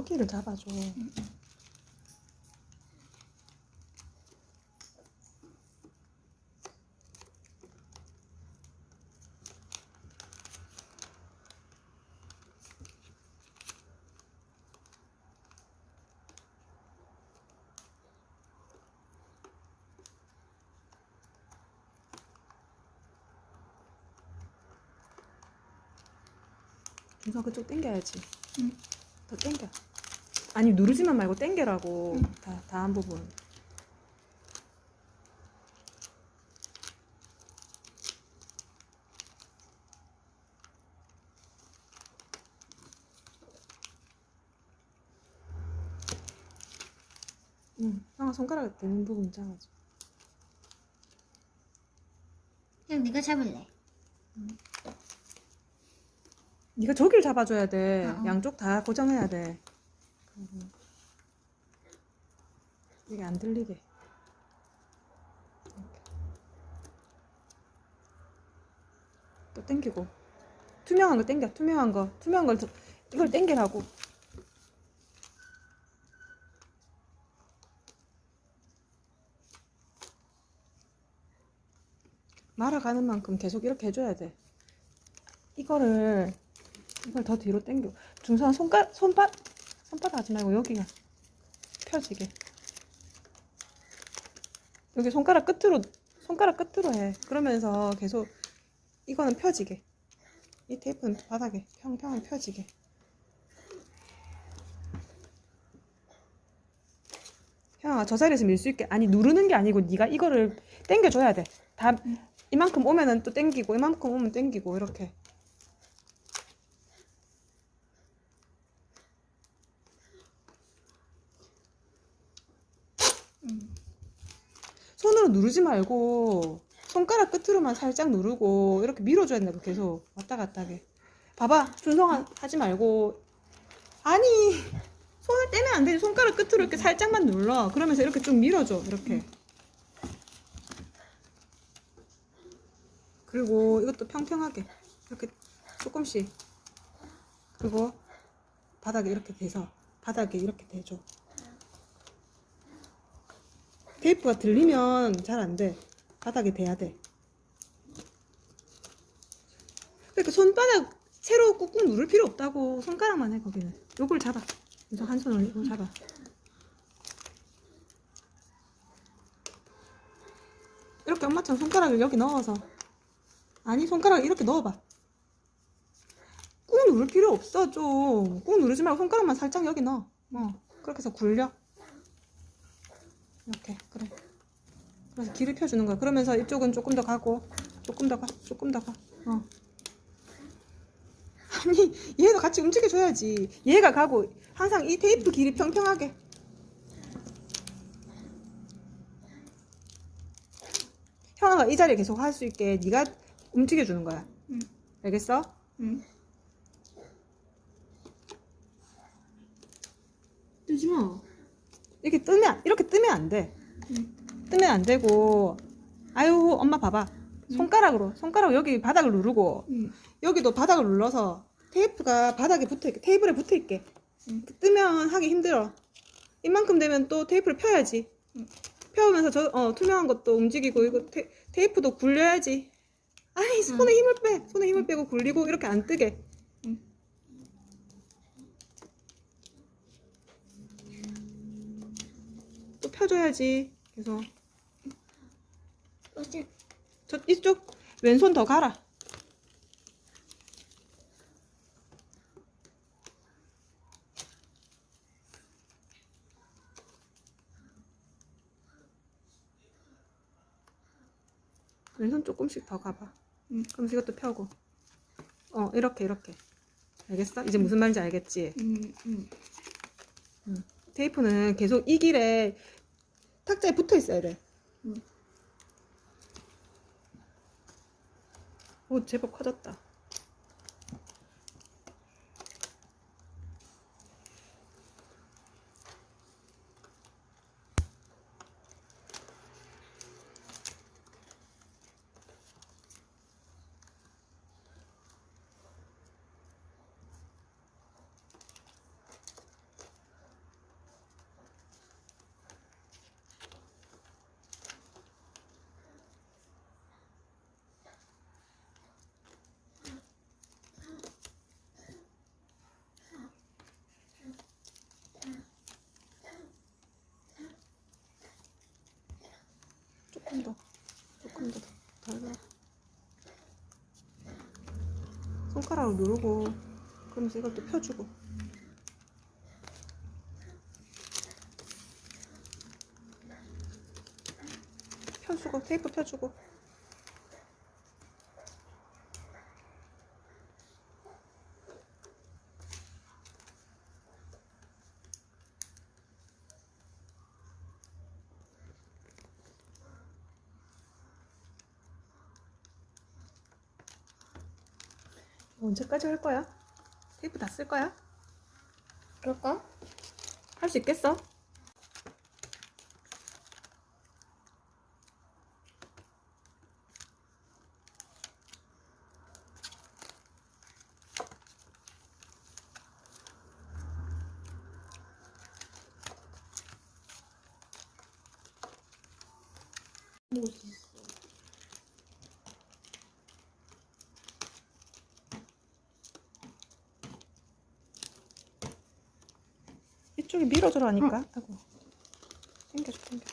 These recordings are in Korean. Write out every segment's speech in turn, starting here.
여기를 잡아줘. 준서 그쪽 당겨야지. 응. 더 당겨. 아니 누르지만 말고 당겨라고. 응. 다 다한 부분. 응, 형아 손가락 되는 부분 잡아줘. 그냥 네가 잡을래. 네가 저길 잡아줘야 돼. 어, 어. 양쪽 다 고정해야 돼. 이게 안 들리게. 또 당기고. 투명한 거 당겨. 투명한 거. 투명한 걸 더- 이걸 당기라고. 말아가는 만큼 계속 이렇게 해줘야 돼. 이거를 이걸 더 뒤로 당겨. 중선 손가 손바 손바닥 하지 말고 여기가 펴지게. 여기 손가락 끝으로 손가락 끝으로 해. 그러면서 계속 이거는 펴지게. 이 테이프는 바닥에 평평하게 펴지게. 형아 저 자리에서 밀 수 있게 아니 누르는 게 아니고 네가 이거를 당겨줘야 돼. 다 이만큼 오면은 또 당기고 이만큼 오면 당기고 이렇게. 손으로 누르지 말고 손가락 끝으로만 살짝 누르고 이렇게 밀어줘야 된다고 계속. 왔다 갔다 하게. 봐봐 준성아 하지 말고. 아니 손을 떼면 안 되지. 손가락 끝으로 이렇게 살짝만 눌러. 그러면서 이렇게 좀 밀어줘 이렇게. 그리고 이것도 평평하게 이렇게 조금씩. 그리고 바닥에 이렇게 대서. 바닥에 이렇게 대줘 테이프가 들리면 잘 안 돼. 바닥에 대야 돼. 그러니까 손바닥 새로 꾹꾹 누를 필요 없다고 손가락만 해 거기는. 요걸 잡아. 그래서 한 손을 이거 잡아. 이렇게 엄마처럼 손가락을 여기 넣어서 아니 손가락 이렇게 넣어봐. 꾹 누를 필요 없어 좀. 꾹 누르지 말고 손가락만 살짝 여기 넣어. 어 그렇게 해서 굴려. 이렇게 그래 그래서 길을 펴주는 거야 그러면서 이쪽은 조금 더 가고 조금 더 가 조금 더가 어 아니 얘도 같이 움직여줘야지 얘가 가고 항상 이 테이프 길이 평평하게 형아가 이 자리에 계속 할 수 있게 네가 움직여주는 거야 응. 알겠어? 응. 뜨지 마. 이렇게 뜨면 이렇게 뜨면 안 돼. 응. 뜨면 안 되고 아유 엄마 봐봐 손가락으로 손가락 여기 바닥을 누르고 응. 여기도 바닥을 눌러서 테이프가 바닥에 붙어 있게 테이블에 붙어 있게 응. 뜨면 하기 힘들어. 이만큼 되면 또 테이프를 펴야지. 응. 펴오면서 저 어, 투명한 것도 움직이고 이거 테, 테이프도 굴려야지. 아니 손에 힘을 빼. 손에 힘을 빼고 굴리고 이렇게 안 뜨게. 응. 또 펴줘야지. 그래서 어째? 저 이쪽 왼손 더 가라. 왼손 조금씩 더 가봐. 응. 그럼 이것도 펴고. 어 이렇게 이렇게. 알겠어? 이제 무슨 말인지 알겠지? 응. 응. 테이프는 계속 이 길에 탁자에 붙어 있어야 돼. 응. 오 제법 커졌다. 조금 더. 조금 더. 달라. 손가락으로 누르고 그러면서 또 펴주고. 펴주고 테이프 펴주고 언제까지 할 거야? 테이프 다 쓸 거야? 그럴까? 할 수 있겠어? 멋있 이쪽에 밀어주라니까. 아이고. 당겨줘, 당겨.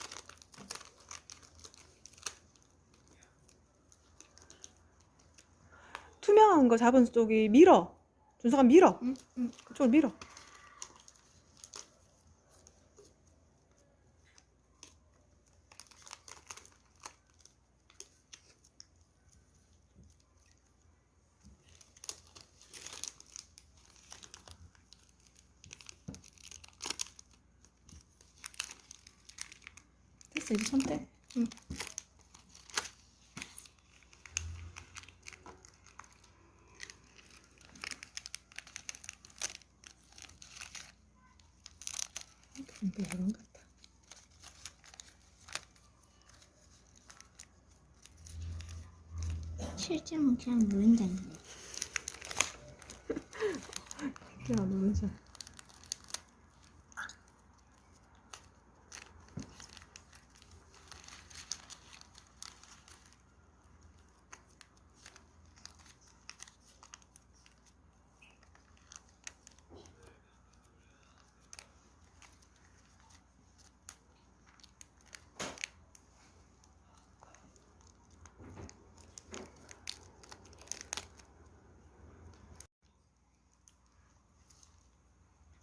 투명한 거 잡은 쪽이 밀어. 준서가 밀어. 응, 응. 그쪽을 밀어. 됐어, 손 떼. 응. 실제로는 그냥 노른자인데. 야, 노른자.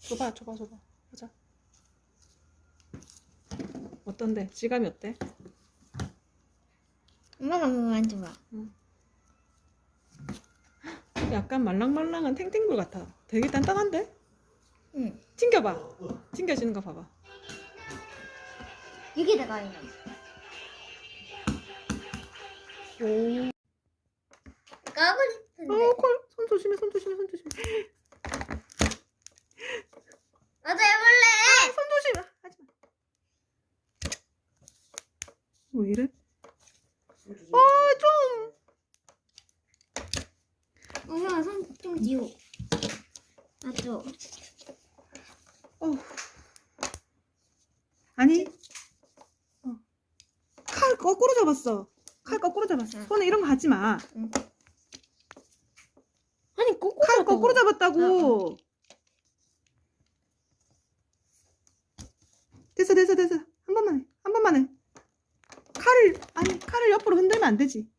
줘봐, 줘봐, 줘봐. 보자. 어떤데? 질감이 어때? 엄마가 한번 만져봐. 약간 말랑말랑한 탱탱볼 같아. 되게 단단한데? 응. 튕겨봐. 튕겨지는 거 봐봐. 여기다가 이거. 오. 까고 싶은데. 어, 콜. 손 조심해, 손 조심해, 손 조심해. 나도 해볼래. 손 조심해. 하지 마. 왜 이래? 아, 좀. 엄마 손좀 뒤로. 나도. 어. 아니. 어. 칼 거꾸로 잡았어. 칼 거꾸로 잡았어. 응. 손에 이런 거 하지 마. 응. 아니 거꾸로. 칼 거꾸로 잡았다고. 됐어, 됐어, 됐어. 한 번만 해. 한 번만 해. 칼을 아니 칼을 옆으로 흔들면 안 되지.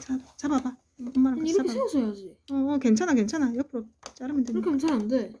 자, 잡아봐. 엄마랑 같이 이렇게 잡아. 세워서 해야지. 어, 어, 괜찮아, 괜찮아. 옆으로 자르면 되니까. 이렇게 하면 잘안 돼.